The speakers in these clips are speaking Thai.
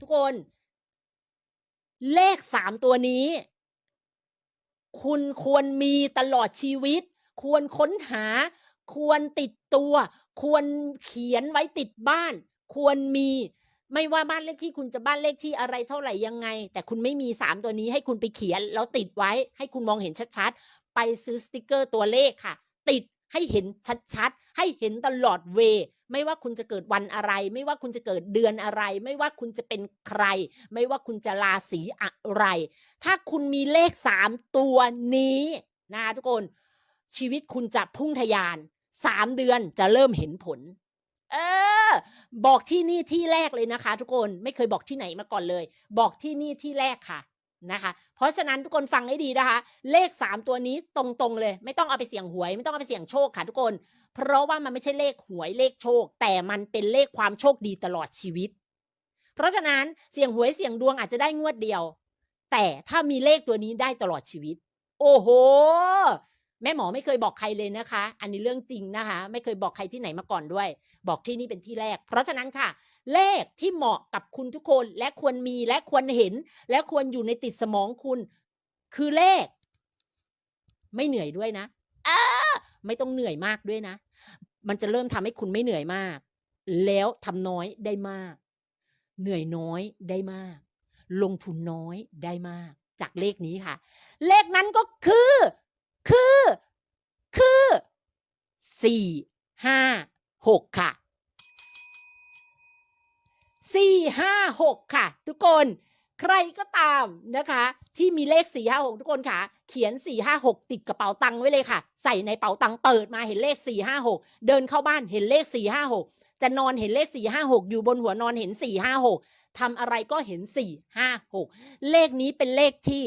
ทุกคน เลขสามตัวนี้ คุณควรมีตลอดชีวิต ควรค้นหา ควรติดตัว ควรเขียนไว้ติดบ้าน ควรมีไม่ว่าบ้านเลขที่คุณจะบ้านเลขที่อะไรเท่าไหร่ยังไง แต่คุณไม่มีสามตัวนี้ให้คุณไปเขียนแล้วติดไว้ ให้คุณมองเห็นชัดๆ ไปซื้อสติกเกอร์ตัวเลขค่ะ ติดให้เห็นชัดๆ ให้เห็นตลอดเว ไม่ว่าคุณจะเกิดวันอะไร ไม่ว่าคุณจะเกิดเดือนอะไร ไม่ว่าคุณจะเป็นใคร ไม่ว่าคุณจะราศีอะไร ถ้าคุณมีเลขสามตัวนี้นะทุกคน ชีวิตคุณจะพุ่งทะยานสามเดือนจะเริ่มเห็นผล เออ บอกที่นี่ที่แรกเลยนะคะ ทุกคนไม่เคยบอกที่ไหนมาก่อนเลย บอกที่นี่ที่แรกค่ะ นะคะ เพราะฉะนั้นทุกคนฟังให้ดีนะคะ เลขสามตัวนี้ตรงๆเลย ไม่ต้องเอาไปเสี่ยงหวย ไม่ต้องเอาไปเสี่ยงโชคค่ะทุกคน เพราะว่ามันไม่ใช่เลขหวยเลขโชค แต่มันเป็นเลขความโชคดีตลอดชีวิต เพราะฉะนั้นเสี่ยงหวยเสี่ยงดวงอาจจะได้งวดเดียว แต่ถ้ามีเลขตัวนี้ได้ตลอดชีวิต โอ้โห แม่หมอไม่เคยบอกใครเลยนะคะ อันนี้เรื่องจริงนะคะ ไม่เคยบอกใครที่ไหนมาก่อนด้วย บอกที่นี่เป็นที่แรก เพราะฉะนั้นค่ะ เลขที่เหมาะกับคุณทุกคนและควรมีและควรเห็น และควรอยู่ในติดสมองคุณ คือเลข ไม่เหนื่อยด้วยนะอ้าไม่ต้องเหนื่อยมากด้วยนะ มันจะเริ่มทำให้คุณไม่เหนื่อยมาก แล้วทำน้อยได้มาก เหนื่อยน้อยได้มาก ลงทุนน้อยได้มาก จากเลขนี้ค่ะ เลขนั้นก็คือ คือ คือสี่ห้าหกค่ะสี่ห้าหกค่ะ ทุกคนใครก็ตามนะคะ ที่มีเลขสี่ห้าหกทุกคนค่ะ เขียนสี่ห้าหกติดกระเป๋าตังค์ไว้เลยค่ะ ใส่ในเป๋าตังค์เปิดมาเห็นเลขสี่ห้าหกเดินเข้าบ้านเห็นเลขสี่ห้าหกจะนอนเห็นเลขสี่ห้าหกอยู่บนหัวนอนเห็นสี่ห้าหกทำอะไรก็เห็นสี่ห้าหกเลขนี้เป็นเลขที่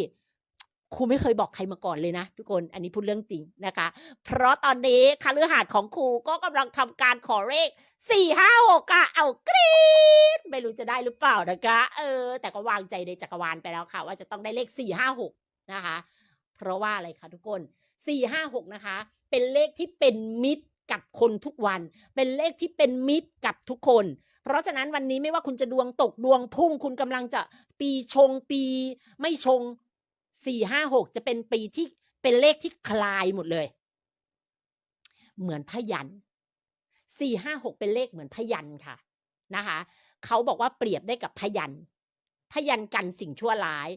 ครูไม่เคยบอกใครมาก่อนเลยนะ ทุกคนอันนี้พูดเรื่องจริงนะคะ เพราะตอนนี้คาลือหาดของครูก็กำลังทำการขอเลขสี่ห้าหกอะเอากรี๊ดไม่รู้จะได้หรือเปล่านะคะเออ แต่ก็วางใจในจักรวาลไปแล้วค่ะ ว่าจะต้องได้เลขสี่ห้าหกนะคะ เพราะว่าอะไรคะทุกคนสี่ห้าหกนะคะ เป็นเลขที่เป็นมิตรกับคนทุกวัน เป็นเลขที่เป็นมิตรกับทุกคน เพราะฉะนั้นวันนี้ไม่ว่าคุณจะดวงตกดวงพุ่งคุณกำลังจะปีชงปี ไม่ชง สี่ห้าหกจะเป็นปีที่เป็นเลขที่คลายหมดเลย เหมือนพยันสี่ห้าหกเป็นเลขเหมือนพยันค่ะนะคะเขาบอกว่าเปรียบได้กับพยันพยันกันสิ่งชั่วร้าย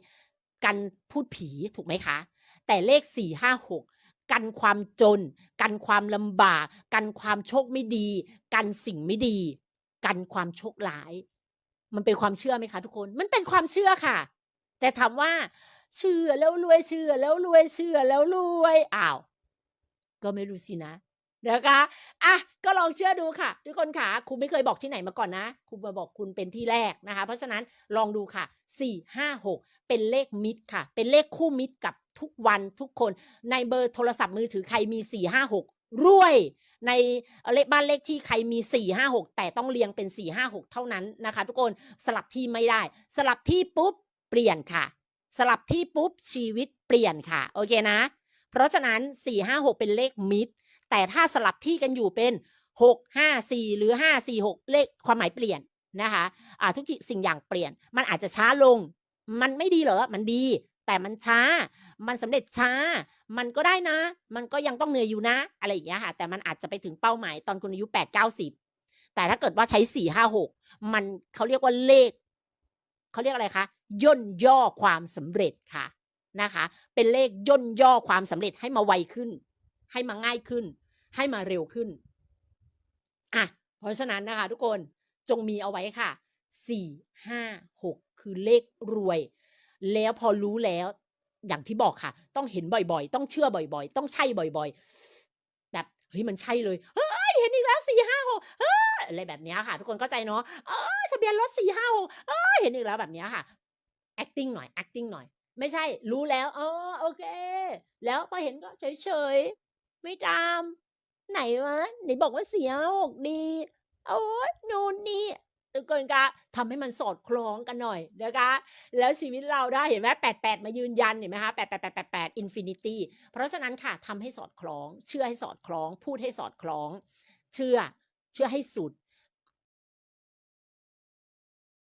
กันพูดผีถูกไหมคะ แต่เลขสี่ห้าหกกันความจน กันความลำบาก กันความโชคไม่ดี กันสิ่งไม่ดี กันความโชคร้าย มันเป็นความเชื่อไหมคะทุกคน มันเป็นความเชื่อค่ะ แต่ถามว่า เชื่อแล้วรวยเชื่อแล้วรวยเชื่อแล้วรวยอ้าวก็ไม่รู้สินะนะคะอะก็ลองเชื่อดูค่ะ ทุกคนค่ะครูไม่เคยบอกที่ไหนมาก่อนนะครูมาบอกคุณเป็นที่แรกนะคะ เพราะฉะนั้นลองดูค่ะสี่ห้าหกเป็นเลขมิตรค่ะ เป็นเลขคู่มิตรกับทุกวันทุกคนในเบอร์โทรศัพท์มือถือใครมีสี่ห้าหกรวย ในเลขบ้านเลขที่ใครมีสี่ห้าหกแต่ต้องเรียงเป็นสี่ห้าหกเท่านั้นนะคะ ทุกคนสลับที่ไม่ได้ สลับที่ปุ๊บเปลี่ยนค่ะ สลับที่ปุ๊บชีวิตเปลี่ยนค่ะ โอเคนะ เพราะฉะนั้น 4 5 6 เป็นเลขมิดแต่ถ้าสลับที่กันอยู่เป็น 6 5 4 หรือ 5 4 6 เลขความหมายเปลี่ยนนะคะอ่าทุกสิ่งอย่างเปลี่ยน มันอาจจะช้าลง มันไม่ดีเหรอ มันดี แต่มันช้า มันสำเร็จช้า มันก็ได้นะ มันก็ยังต้องเหนื่อยอยู่นะ อะไรอย่างเงี้ยค่ะ แต่มันอาจจะไปถึงเป้าหมายตอนคุณอายุ8 9 0แต่ถ้าเกิดว่าใช้ 4 5 6 มันเขาเรียกว่าเลข เขาเรียกอะไรคะย่นย่อความสำเร็จค่ะนะคะ เป็นเลขย่นย่อความสำเร็จให้มาไวขึ้น ให้มาง่ายขึ้น ให้มาเร็วขึ้นอะเพราะฉะนั้นนะคะ ทุกคนจงมีเอาไว้ค่ะสี่ห้าหกคือเลขรวย แล้วพอรู้แล้วอย่างที่บอกค่ะ ต้องเห็นบ่อยๆ ต้องเชื่อบ่อย ๆ ต้องใช่บ่อย ๆ แบบเฮ้ยมันใช่เลยเฮ้ยเห็นอีกแล้วสี่ห้าหกเฮ้ยอะไรแบบนี้ค่ะ ทุกคนเข้าใจเนาะ เบียนรถสี่ห้าหกเออเห็นอีกแล้วแบบนี้ค่ะ acting หน่อย acting หน่อย ไม่ใช่ รู้แล้วอ๋อโอเค แล้วพอเห็นก็เฉยๆไม่ตาม ไหนวะไหนบอกว่าสี่ห้าหกดี โอ้ยนู่นนี่ทุกคนคะทำให้มันสอดคล้องกันหน่อยนะคะ แล้วชีวิตเราได้เห็นไหมแปดแปดมายืนยันเห็นไหมคะแปดแปดแปดแปดแปดอินฟินิตี้เพราะฉะนั้นค่ะทำให้สอดคล้อง เชื่อให้สอดคล้อง พูดให้สอดคล้อง เชื่อ เชื่อให้สุด